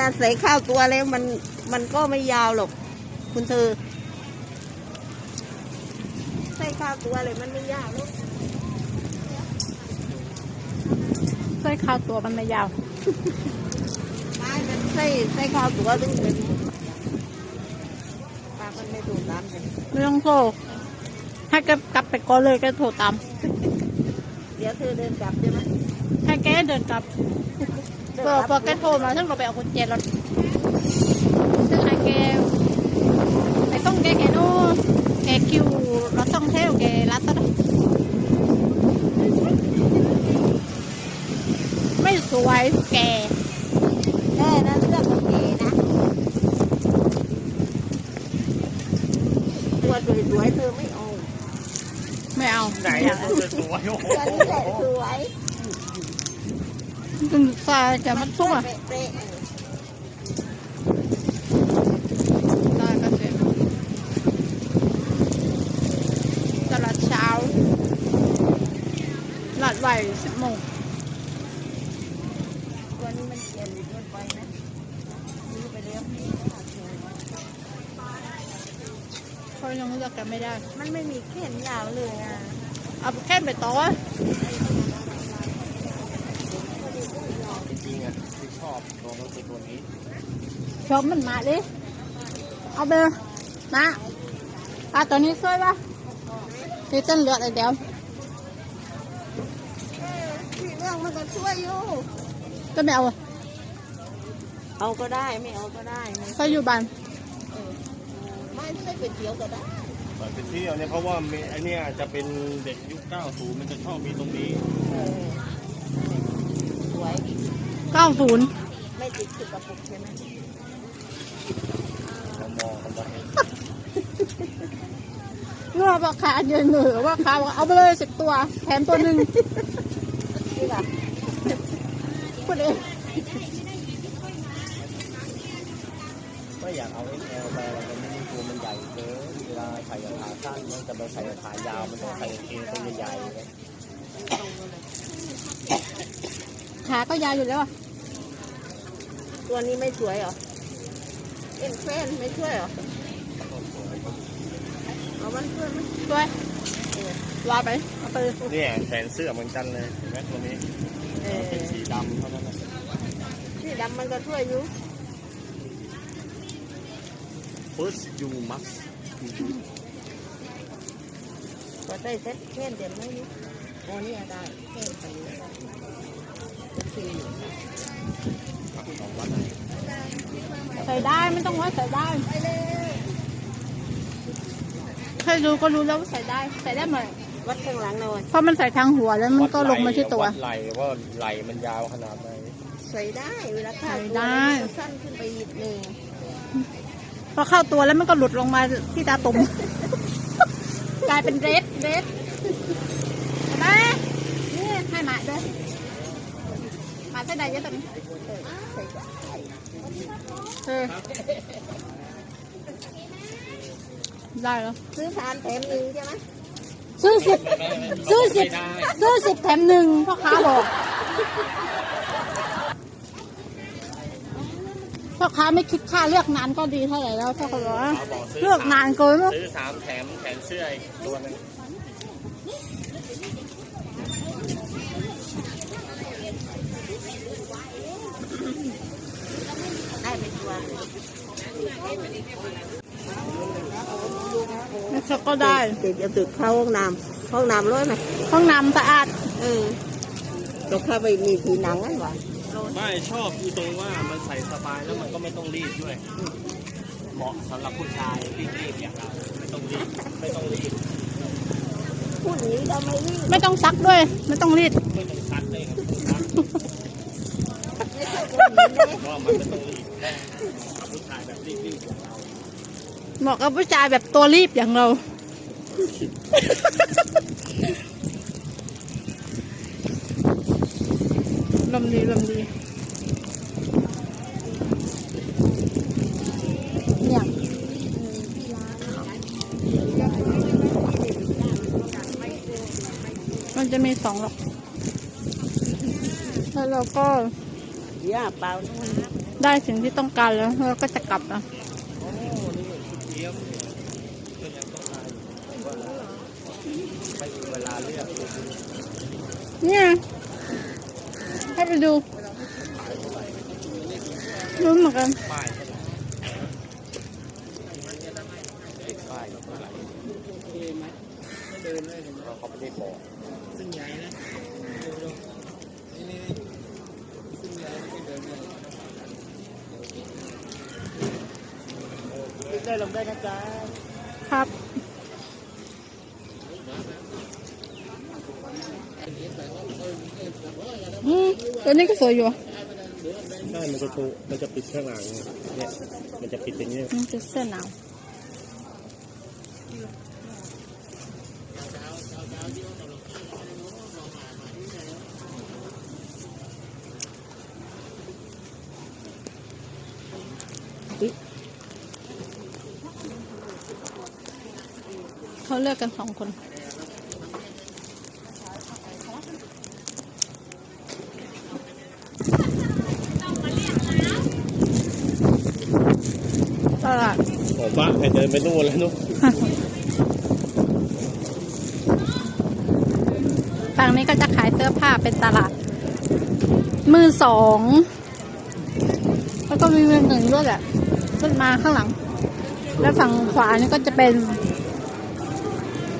ลาใส่ข้าวตัวแล้วมันมันก็ไม่ยาวหรอก คุณเธอ ใส่ข้าวตัวเลยมันไม่ยาวหรอกใส่ข้าวตัวมันไม่ยาวไม่มันใส่ใส่ข้าวตัวถึงเป็นปากมันไม่ถูกตามเลยไม่ต้องโทรให้แกกลับไปก่อนเลยแกโทรตาม เดี๋ยวเธอเดินกลับใช่ไหมให้แกเดินกลับ เดินพอกลับพอแกโทรมาฉันก็ไปเอากุญแจรถซึ่งให้แกไปต้องแกแกโน่แกคิวรถท่องเที่ยวแกรัดซะนะไม่สวยแกแน่นะเสื้อมันเก๋นะตัวสวยๆเธอไม่เอา ไม่เอาไหนม่อยากจะสวยโอ้โหตัวนี้แหละสวย ตึงใส่แต่มันสุ่มอะเป๊ะได้ก็เสร็จตลาดเช้าหลาดไหวสิบโมงๆตัวนี้มันเปลี่ยนรถไปนะซื้อไปแล้วเขายังเลือกกันไม่ได้ มันไม่มีแขนยาวเลยอะ เอาแค่ไปต่อจ ริงๆอะที่ชอบตัวก็คือตัวนี้ชมมันมาดิเอาไปเลยนะอะตัวนี้สวยปะที่ต้นเลือดอะไรเดียวเออสีเรื่องมันก็ช่วยอยู่ก็ไม่เอาอะเอาก็ได้ไม่เอาก็ได้ไม่เขาอยู่บ้านไม่ใช่ก๋วยเตี๋ยวก็ได้เปิดไปเที่ยวเนี่ยเพราะว่ามีไอเนี่ยจะเป็นเด็กยุค 90 มันจะชอบมีตรงนี้เออสวย เก้าศูนย์ไม่ติดคือกระปุกใช่ไหมเรามองกันไปเงื่อว่าขาเยืนเหนือว่าขาบอกเอาไปเลยสิบตัว แถมตัวหนึ่งนี่ป่ะพูดเองไม่อยากเอา XL ไปอะไรมันไม่ตัวมันใหญ่เกินเวลาใส่กับขาสั้นมันจะไปใส่กับขายาวมันต้องใส่กางเกงตัวใหญ่ๆไงขาก็ยาวอยู่แล้วอะ ตัวนี้ไม่สวยเหรอ เอ็นแฟนไม่ช่วยเหรอเอามันช่วยไหมด้วยว่าไปเอาไปเลยเนี่ยแขนเสื้อเหมือนกันเลยเห็นไหมตัวนี้เออเป็นสีดำเท่านั้นนะสีดำมันก็ช่วยอยู่ First you must ก็ได้เซ็ตแค่เดียวไม่รู้โอ้นี่ได้แค่ไปเลยโอเค สองวัดไหน ใส่ ได้ไม่ต้องว่าใส่ได้ใครดูก็รู้แล้วว่าใส่ได้ใส่ได้หมดวัดข้างหลังหน่อยเพราะมันใส่ทางหัวแล้วมันก็ลงมาที่ตัว วัดไหล่ว่าไหล่มันยาวขนาดไหนใส่ได้เวลาข้าวใส่ตัวได้มันก็สั้นขึ้นไปอีกหนึ่งพอเข้าตัวแล้วมันก็หลุดลงมาที่ตาตุ่มกลายเป็นเรดเรดเห็นไหมนี่ให้หมาด้วยห มาใส่ได้เยอะตอนนี้เออใส่ได้เออได้แล้วซื้อทานแถมหนึ่งใช่ไหมซื้อสิบซื้อสิบซื้อสิบแถมหนึ่งพ่อค้าบอกพ่อค้าไม่คิดค่าเลือกนานก็ดีเท่าไหร่แล้วพ่อเขาบอกว่าเขาบอกซื้เลือกนานเกินมั้งซื้อสามแถมแขนเสื้ออีกตัวหนึง ได้ไปตัวเลย นะครับก็ได้ เดี๋ยวจะตึกเข้าห้องน้ำห้องน้ำร้อยไหมห้องน้ำสะอาดเออตกเข้าไปมีผีหนังนั่นหวะไม่ชอบอยู่ตรงว่ามันใส่สบายแล้วมันก็ไม่ต้องรีดด้วย เหมาะสำหรับผู้ชายรีบๆอย่างเราไม่ต้องรีบไม่ต้องรีบพูดอย่างนี้เราไม่รีบไม่ต้องซักด้วย ไม่ต้องรีดไม่ต้องซักเลยครับซักไม่ใช่คนหญิงเลยเพราะว่ามันไม่ต้องรีบผู้ชาย แบบรีบๆอย่างเราเหมาะกับผู้ชายแบบตัวรีบอย่างเรา ลมดีลมดีเนี่ยมันจะมีสองหรอกแล้วเราก็ ย่าเปล่านู่นได้สิ่งที่ต้องการแล้วเราก็จะกลับนี่ชุดเนี่ยให้ไปดูรู้เหมือนกันเขาไม่ได้บอกซึ่งใหญ่นะดูดูนี่นี่ซึ่งใหญ่ที่เดินเลยได้ ลงได้นะจ๊ะครับอืมตัวนี้ก็สวยอยู่ใช่มันจะโตมันจะปิดข้างหลังเนี่ยมันจะปิดอย่างเงี้ยมันจะเสื้อหนา เขาเลือกกันสองคนตลาดโอ้ป้าใครเดินไปนู่นแล้วนู่นฝั่งนี้ก็จะขายเสื้อผ้าเป็นตลาด มือสอง แล้วก็มีมือหนึ่งด้วยแหละ ขึ้นมาข้างหลัง แล้วฝั่งขวานี่ก็จะเป็น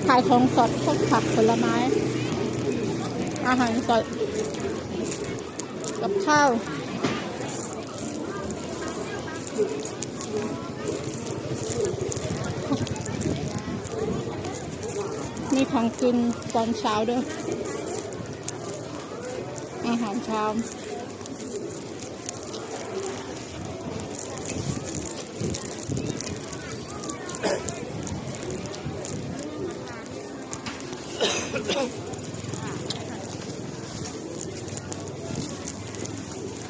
ขายของสดพวกผักผลไม้ อาหารสด กับข้าวมีของกินตอนเช้าด้วยอาหารเช้า